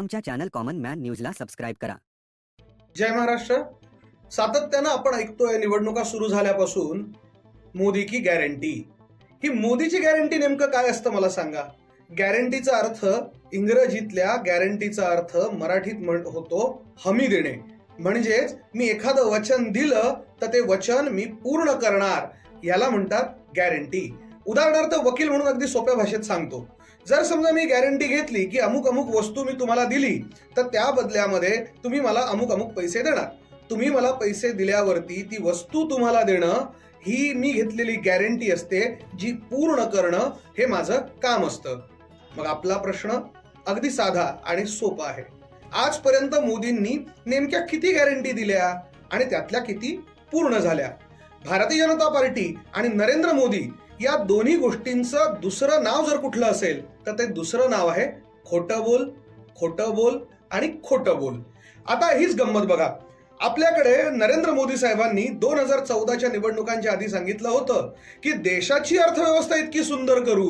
आमच्या channel common man न्यूजला subscribe करा. जय महाराष्ट्र. सातत्यानं आपण ऐकतोय निवडणुका सुरू झाल्यापासून मोदी की गॅरंटी ही मोदीची गॅरंटी नेमकं काय असतं मला सांगा? गॅरंटीचा अर्थ इंग्रजीतल्या गॅरंटीचा अर्थ मराठीत म्हण होतो हमी देणे. म्हणजेच मी एखादं वचन दिलं तर ते वचन मी पूर्ण करणार. याला म्हणतात गॅरंटी उदाहरणार्थ वकील म्हणून अगदी सोप्या भाषेत सांगतो. जर समजा मी गॅरंटी घेतली की अमुक अमुक वस्तू मी तुम्हाला दिली तर त्या बदल्यामध्ये तुम्ही मला अमुक अमुक पैसे देणार. तुम्ही मला पैसे दिल्यावरती ती वस्तू तुम्हाला देणं ही मी घेतलेली गॅरंटी असते जी पूर्ण करणं हे माझं काम असतं. मग आपला प्रश्न अगदी साधा आणि सोपा आहे. आजपर्यंत मोदींनी नेमक्या किती गॅरंटी दिल्या आणि त्यातल्या किती पूर्ण झाल्या? भारतीय जनता पार्टी आणि नरेंद्र मोदी या दोन्ही गोष्टींचं दुसरं नाव जर कुठलं असेल तर ते दुसरं नाव आहे खोटं बोल खोटं बोल आणि खोटं बोल. आता हीच गंमत बघा. आपल्याकडे नरेंद्र मोदी साहेबांनी दोन हजार चौदाच्या निवडणुकांच्या आधी सांगितलं होतं की देशाची अर्थव्यवस्था इतकी सुंदर करू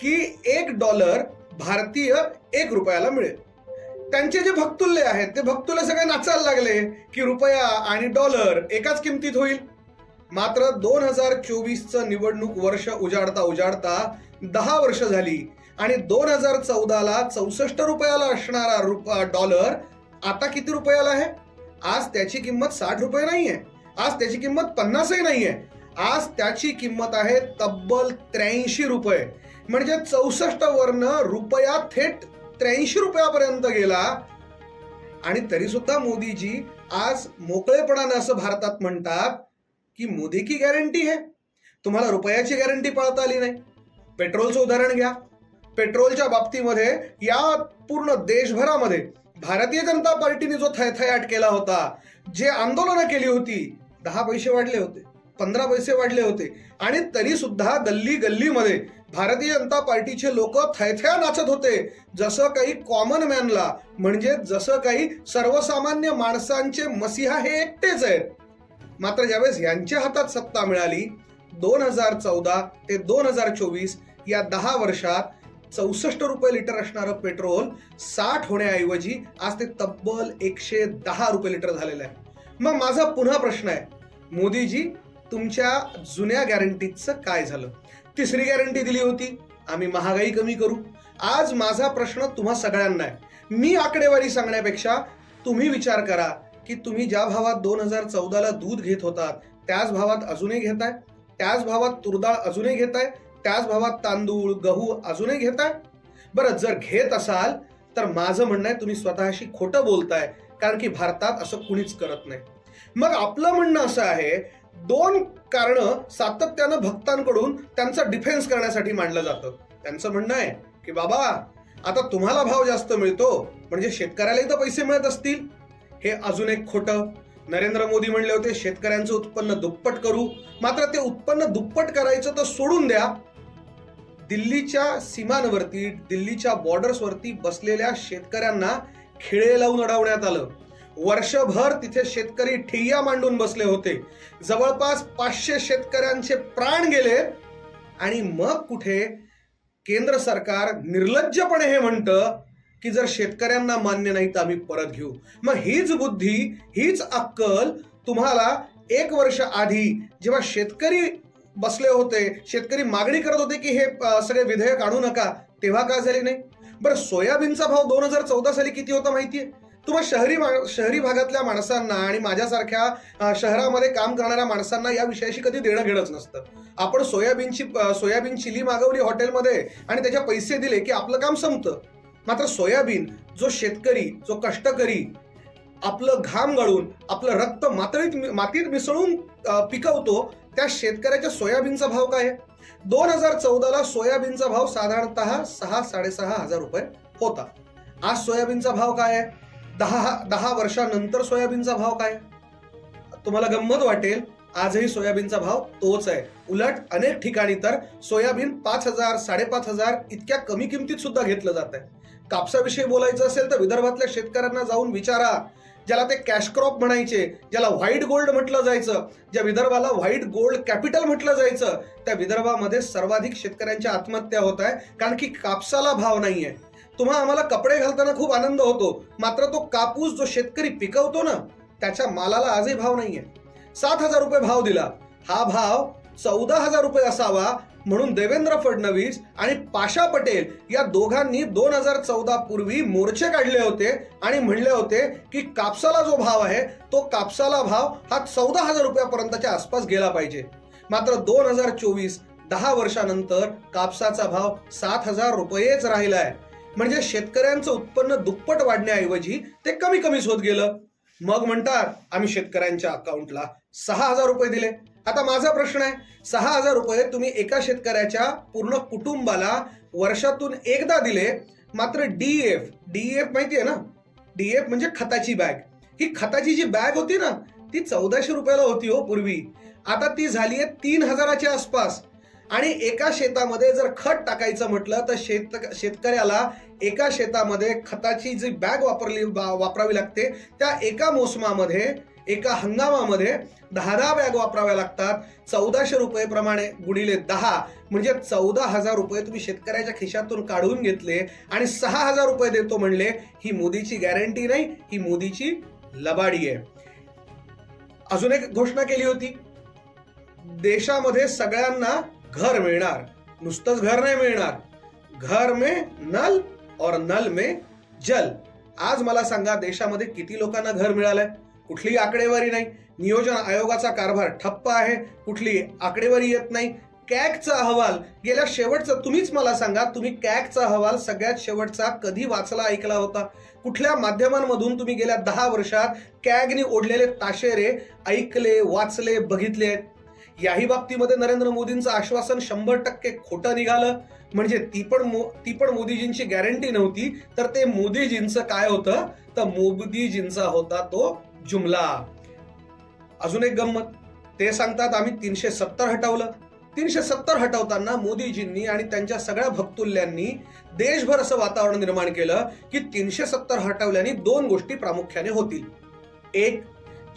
की एक डॉलर भारतीय एक रुपयाला मिळेल. त्यांचे जे भक्तुल्य आहेत ते भक्तुल्य सगळे नाचायला लागले की रुपया आणि डॉलर एकाच किमतीत होईल. मात्र दोन हजार चोवीसचं निवडणूक वर्ष उजाडता उजाडता दहा वर्ष झाली. आणि दोन हजार चौदाला चौसष्ट रुपयाला असणारा रुप डॉलर आता किती रुपयाला आहे? आज त्याची किंमत साठ रुपये नाही आहे आज त्याची किंमत पन्नासही नाही आहे आज त्याची किंमत आहे तब्बल त्र्याऐंशी रुपये. म्हणजे चौसष्ट वरनं रुपया थेट त्र्याऐंशी रुपयापर्यंत गेला. आणि तरी सुद्धा मोदीजी आज मोकळेपणानं असं भारतात म्हणतात की मोदी की गॅरंटी है? तुम्हाला रुपयाची गॅरंटी पाळता आली नाही. पेट्रोलचं उदाहरण घ्या. पेट्रोलच्या बाबतीमध्ये या पूर्ण देशभरामध्ये भारतीय जनता पार्टीने जो थयथयाट केला होता जे आंदोलनं केली होती दहा पैसे वाढले होते पंधरा पैसे वाढले होते. आणि तरी सुद्धा गल्ली गल्लीमध्ये भारतीय जनता पार्टीचे लोक थयथया नाचत होते जसं काही कॉमन मॅनला म्हणजे जसं काही सर्वसामान्य माणसांचे मसिहा हे एकटेच आहेत. मात्र ज्यावेळेस यांच्या हातात सत्ता मिळाली. दोन हजार चौदा ते दोन हजार चोवीस या दहा वर्षात चौसष्ट रुपये लिटर असणारं पेट्रोल साठ होण्याऐवजी आज ते तब्बल एकशे दहा रुपये लिटर झालेलं आहे. मग माझा पुन्हा प्रश्न आहे. मोदीजी तुमच्या जुन्या गॅरंटीचं काय झालं? तिसरी गॅरंटी दिली होती. आम्ही महागाई कमी करू. आज माझा प्रश्न तुम्हा सगळ्यांना आहे. मी आकडेवारी सांगण्यापेक्षा तुम्ही विचार करा. की तुम्ही ज्या भावात दोन हजार चौदाला दूध घेत होतात त्याच भावात अजूनही घेताय? त्याच भावात तुरडाळ अजूनही घेताय? त्याच भावात तांदूळ गहू अजूनही घेताय? बरं जर घेत असाल तर माझं म्हणणं आहे तुम्ही स्वतःशी खोटं बोलताय कारण की भारतात असं कुणीच करत नाही. मग आपलं म्हणणं असं आहे दोन कारण सातत्यानं भक्तांकडून त्यांचा डिफेन्स करण्यासाठी मांडलं जातं. त्यांचं म्हणणं आहे की बाबा आता तुम्हाला भाव जास्त मिळतो म्हणजे शेतकऱ्यालाही तर पैसे मिळत असतील. हे अजून एक खोटं. नरेंद्र मोदी म्हणले होते शेतकऱ्यांचं उत्पन्न दुप्पट करू. मात्र ते उत्पन्न दुप्पट करायचं तर सोडून द्या. दिल्लीच्या सीमांवरती दिल्लीच्या बॉर्डर्सवरती बसलेल्या शेतकऱ्यांना खिळे लावून अडवण्यात आलं. वर्षभर तिथे शेतकरी ठिय्या मांडून बसले होते. जवळपास पाचशे शेतकऱ्यांचे प्राण गेले. आणि मग कुठे? केंद्र सरकार निर्लज्जपणे हे म्हणतं की जर शेतकऱ्यांना मान्य नाही तर आम्ही परत घेऊ. मग हीच बुद्धी हीच अक्कल तुम्हाला एक वर्ष आधी जेव्हा शेतकरी बसले होते शेतकरी मागणी करत होते की हे सगळे विधेयक आणू नका तेव्हा का झाली नाही? बरं सोयाबीनचा भाव दोन हजार चौदा साली किती होता माहितीये? तुम्हा शहरी मा- शहरी भागातल्या माणसांना आणि माझ्यासारख्या शहरामध्ये काम करणाऱ्या माणसांना या विषयाशी कधी देणं घेणंच नसतं. आपण सोयाबीनची सोयाबीन चिली मागवली हॉटेलमध्ये आणि त्याच्या पैसे दिले की आपलं काम संपतं. मात्र सोयाबीन जो शेतकरी जो कष्टकरी आपलं घाम गळून आपलं रक्त मातळीत मातीत मिसळून पिकवतो त्या शेतकऱ्याच्या सोयाबीनचा भाव काय आहे? दोन हजार चौदाला सोयाबीनचा भाव साधारणतः सहा साडेसहा हजार रुपये होता. आज सोयाबीनचा भाव काय आहे? दहा दहा वर्षानंतर सोयाबीनचा भाव काय आहे? तुम्हाला गंमत वाटेल आजही सोयाबीनचा भाव तोच आहे. उलट अनेक ठिकाणी तर सोयाबीन पाच हजार साडेपाच हजार इतक्या कमी किमतीत सुद्धा घेतलं जात आहे कापसाविषयी बोलायचं असेल तर विदर्भातल्या शेतकऱ्यांना जाऊन विचारा. ज्याला ते कॅश क्रॉप म्हणायचे ज्याला व्हाईट गोल्ड म्हटलं जायचं ज्या विदर्भाला व्हाईट गोल्ड कॅपिटल म्हटलं जायचं त्या विदर्भामध्ये सर्वाधिक शेतकऱ्यांच्या आत्महत्या होत आहे कारण की कापसाला भाव नाही आहे तुम्हा आम्हाला कपडे घालताना खूप आनंद होतो मात्र तो कापूस जो शेतकरी पिकवतो ना त्याच्या मालाला आजही भाव नाही आहे सात हजार रुपये भाव दिला. हा भाव चौदा हजार रुपये असावा म्हणून देवेंद्र फडणवीस आणि पाशा पटेल या दोघांनी दोन हजार चौदा पूर्वी मोर्चे काढले होते आणि म्हणले होते की कापसाला जो भाव आहे तो कापसाला भाव हा चौदा हजार रुपयापर्यंतच्या आसपास गेला पाहिजे. मात्र दोन हजार चोवीस दहा वर्षानंतर कापसाचा भाव सात हजार रुपयेच राहिलाय. म्हणजे शेतकऱ्यांचं उत्पन्न दुप्पट वाढण्याऐवजी ते कमी कमीच होत गेलं. मग म्हणतात आम्ही शेतकऱ्यांच्या अकाउंटला सहा हजार रुपये दिले. आता माझा प्रश्न आहे सहा हजार रुपये तुम्ही एका शेतकऱ्याच्या पूर्ण कुटुंबाला वर्षातून एकदा दिले मात्र डीएफ डीएफ माहिती आहे ना? डीएफ म्हणजे खताची बॅग. ही खताची जी बॅग होती ना ती चौदाशे रुपयाला होती हो पूर्वी. आता ती झाली आहे तीन हजाराच्या आसपास. आणि एका शेतामध्ये जर खत टाकायचं म्हटलं तर शेत शेतकऱ्याला एका शेतामध्ये खताची जी बॅग वापरली वापरावी लागते त्या एका मोसमामध्ये एका हंगामामध्ये दहा दहा बॅग वापराव्या लागतात. चौदाशे रुपये प्रमाणे गुणिले दहा म्हणजे चौदा हजार रुपये तुम्ही शेतकऱ्याच्या खिशातून काढून घेतले आणि सहा हजार रुपये देतो म्हणले ही मोदीची गॅरंटी नाही ही मोदीची लबाडी आहे. अजून एक घोषणा केली होती. देशामध्ये सगळ्यांना घर मिळणार. नुसतंच घर नाही मिळणार. घर में नल और नल में जल. आज मला सांगा देशामध्ये किती लोकांना घर मिळालंय? कुठलीही आकडेवारी नाही. नियोजन आयोगाचा कारभार ठप्प आहे. कुठली आकडेवारी येत नाही. कॅगचा अहवाल गेल्या शेवटचा तुम्हीच मला सांगा तुम्ही कॅगचा अहवाल सगळ्यात शेवटचा कधी वाचला ऐकला होता? कुठल्या माध्यमांमधून तुम्ही गेल्या दहा वर्षात कॅगने ओढलेले ताशेरे ऐकले वाचले बघितले? आहेत याही बाबतीमध्ये नरेंद्र मोदींचं आश्वासन शंभर टक्के खोटं निघालं. म्हणजे ती पण मो- ती पण मोदीजींची गॅरंटी नव्हती. तर ते मोदीजींचं काय होतं? तर मोदीजींचा होता तो जुमला. अजून एक गंमत. ते सांगतात आम्ही तीनशे सत्तर हटवलं. तीनशे सत्तर हटवताना मोदीजींनी आणि त्यांच्या सगळ्या भक्तुल्यांनी देशभर असं वातावरण निर्माण केलं की तीनशे सत्तर हटवल्याने दोन गोष्टी प्रामुख्याने होतील. एक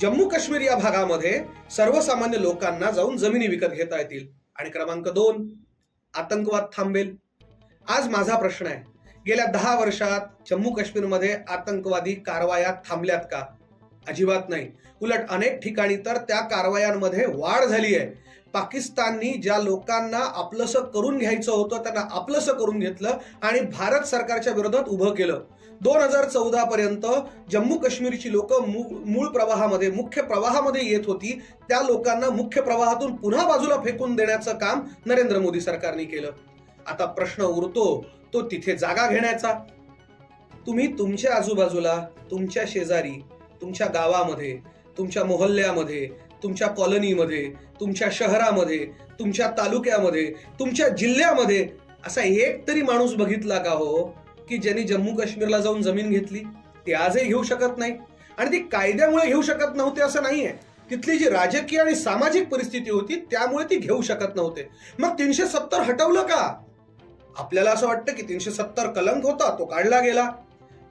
जम्मू काश्मीर या भागामध्ये सर्वसामान्य लोकांना जाऊन जमिनी विकत घेता येतील. आणि क्रमांक दोन आतंकवाद थांबेल. आज माझा प्रश्न आहे गेल्या दहा वर्षात जम्मू काश्मीरमध्ये आतंकवादी कारवाया थांबल्यात का? अजिबात नाही. उलट अनेक ठिकाणी तर त्या कारवायांमध्ये वाढ झाली आहे. पाकिस्ताननी ज्या लोकांना आपलंसं करून घ्यायचं होतं त्यांना आपलंसं करून घेतलं आणि भारत सरकारच्या विरोधात उभं केलं. दोन हजार चौदा पर्यंत जम्मू काश्मीरची लोक मूळ प्रवाहामध्ये मुख्य प्रवाहामध्ये येत होती. त्या लोकांना मुख्य प्रवाहातून पुन्हा बाजूला फेकून देण्याचं काम नरेंद्र मोदी सरकारने केलं. आता प्रश्न उरतो तो तिथे जागा घेण्याचा. तुम्ही तुमच्या आजूबाजूला तुमच्या शेजारी तुमच्या गावामध्ये तुमच्या मोहल्ल्यामध्ये तुमच्या कॉलनीमध्ये तुमच्या शहरामध्ये तुमच्या तालुक्यामध्ये तुमच्या जिल्ह्यामध्ये असा एक तरी माणूस बघितला का हो की ज्यांनी जम्मू काश्मीरला जाऊन जमीन घेतली? ते आजही घेऊ शकत नाही. आणि ती कायद्यामुळे घेऊ शकत नव्हते असं नाहीये. तिथली जी राजकीय आणि सामाजिक परिस्थिती होती त्यामुळे ती घेऊ शकत नव्हते. मग तीनशे सत्तर हटवलं का? आपल्याला असं वाटतं की तीनशे सत्तर कलंक होता तो काढला गेला.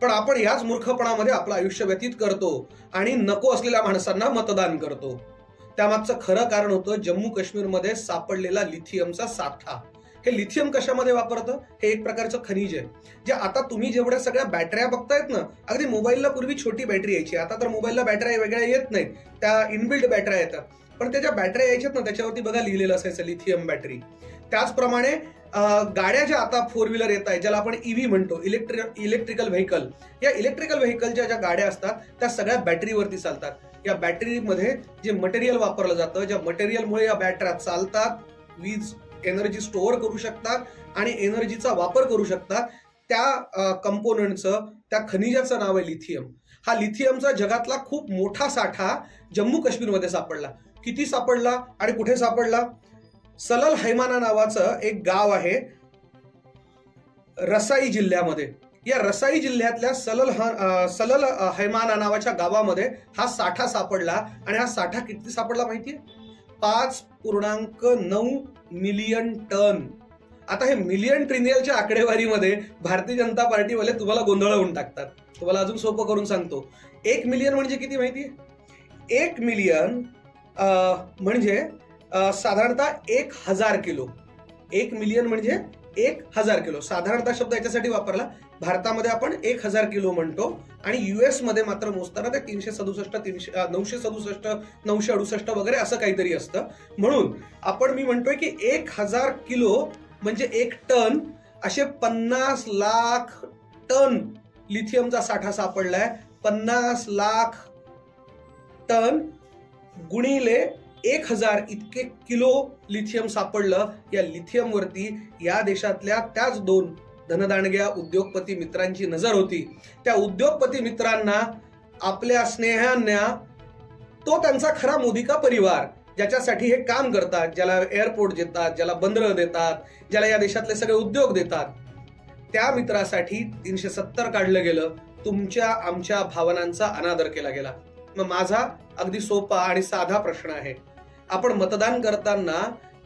पण आपण याच मूर्खपणामध्ये आपलं आयुष्य व्यतीत करतो आणि नको असलेल्या माणसांना मतदान करतो. त्यामागचं खरं कारण होतं जम्मू काश्मीरमध्ये सापडलेला लिथियमचा साठा. हे लिथियम कशामध्ये वापरतं? हे एक प्रकारचं खनिज आहे. जे आता तुम्ही जेवढ्या सगळ्या बॅटऱ्या बघतायत ना अगदी मोबाईलला पूर्वी छोटी बॅटरी यायची. आता तर मोबाईलला बॅटऱ्या वेगळ्या येत नाहीत. त्या इनबिल्ड बॅटऱ्या येतात. पण त्या ज्या बॅटऱ्या यायच्यात ना त्याच्यावरती बघा लिहिलेलं असायचं लिथियम बॅटरी. त्याचप्रमाणे गाड्या ज्या आता फोर व्हीलर येत आहेत ज्याला आपण ईव्ही म्हणतो इलेक्ट्रि इलेक्ट्रिकल व्हेकल या इलेक्ट्रिकल व्हेकलच्या ज्या गाड्या असतात त्या सगळ्या बॅटरीवरती चालतात. या बॅटरीमध्ये जे मटेरियल वापरलं जातं ज्या मटेरियलमुळे या बॅटऱ्या चालतात वीज एनर्जी स्टोअर करू शकतात आणि एनर्जीचा वापर करू शकतात त्या कंपोनंटचं त्या खनिजाचं नाव आहे लिथियम हा लिथियमचा जगातला खूप मोठा साठा जम्मू काश्मीरमध्ये सापडला. किती सापडला आणि कुठे सापडला? सलल हैमाना नावाचं एक गाव आहे रसाई जिल्ह्यामध्ये. या रसाई जिल्ह्यातल्या सलल ह- सलल हैमाना नावाच्या गावामध्ये हा साठा सापडला आणि हा साठा किती सापडला माहितीये? पाच पूर्णांक नऊ मिलियन टन. आता हे मिलियन ट्रिनियलच्या आकडेवारीमध्ये भारतीय जनता पार्टीवाले तुम्हाला गोंधळवून टाकतात. तुम्हाला अजून सोपं करून सांगतो. एक मिलियन म्हणजे किती माहिती एक मिलियन म्हणजे साधारणतः एक हजार किलो. एक मिलियन म्हणजे एक हजार किलो. साधारणतः शब्द याच्यासाठी वापरला. भारतामध्ये आपण एक हजार किलो म्हणतो आणि युएसमध्ये मात्र मोजताना ते तीनशे सदुसष्ट तीनशे नऊशे सदुसष्ट नऊशे अडुसष्ट वगैरे असं काहीतरी असतं. म्हणून आपण मी म्हणतोय की एक हजार किलो म्हणजे एक टन असे पन्नास लाख टन लिथियमचा साठा सापडलाय. पन्नास लाख टन गुणिले एक हजार इतके किलो लिथियम सापडलं या लिथियमवरती या देशातल्या त्याच दोन धनदांडग्या उद्योगपती मित्रांची नजर होती. त्या उद्योगपती मित्रांना आपल्या स्नेहांना तो त्यांचा खरा मोदी का परिवार ज्याच्यासाठी हे काम करतात ज्याला एअरपोर्ट देतात ज्याला बंदरं देतात ज्याला या देशातले सगळे उद्योग देतात. त्या मित्रासाठी तीनशे सत्तर काढलं गेलं. तुमच्या आमच्या भावनांचा अनादर केला गेला. मग माझा अगदी सोपा आणि साधा प्रश्न आहे. आपण मतदान करताना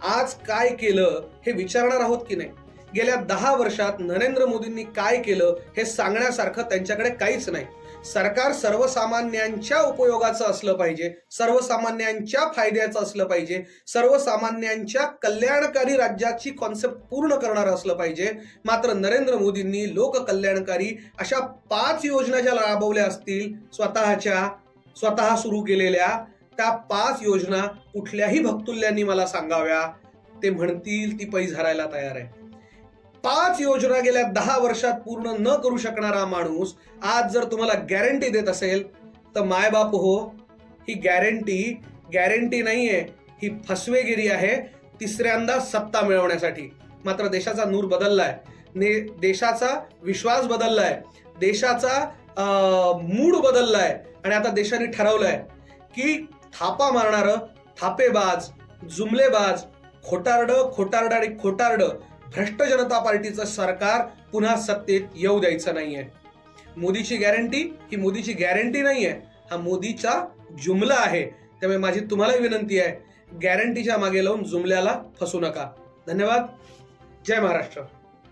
आज काय केलं हे विचारणार आहोत की नाही? गेल्या दहा वर्षात नरेंद्र मोदींनी काय केलं हे सांगण्यासारखं त्यांच्याकडे काहीच नाही. सरकार सर्वसामान्यांच्या उपयोगाचं असलं पाहिजे सर्वसामान्यांच्या फायद्याचं असलं पाहिजे सर्वसामान्यांच्या कल्याणकारी राज्याची कॉन्सेप्ट पूर्ण करणारं असलं पाहिजे. मात्र नरेंद्र मोदींनी लोककल्याणकारी अशा पाच योजना ज्या राबवल्या असतील स्वतःच्या स्वतः सुरू केलेल्या त्या पाच योजना कुठल्याही भक्तुल्यांनी मला सांगाव्या ते म्हणतील ती पै झरायला तयार आहे. पाच योजना गेल्या दहा वर्षात पूर्ण न करू शकणारा माणूस आज जर तुम्हाला गॅरंटी देत असेल तर मायबाप हो ही गॅरंटी गॅरंटी नाही आहे ही फसवेगिरी आहे तिसऱ्यांदा सत्ता मिळवण्यासाठी. मात्र देशाचा नूर बदललाय. ने देशाचा विश्वास बदललाय. देशाचा मूड बदललाय. आणि आता देशाने ठरवलंय की थापा मारणारं थापेबाज जुमलेबाज खोटारड खोटारड आणि खोटारड. भ्रष्ट जनता पार्टीचं सरकार पुन्हा सत्तेत येऊ द्यायचं नाहीये. मोदीची गॅरंटी ही मोदीची गॅरंटी नाहीये. हा मोदीचा जुमला आहे. त्यामुळे माझी तुम्हाला विनंती आहे गॅरंटीच्या मागे लावून जुमल्याला फसू नका. धन्यवाद. जय महाराष्ट्र.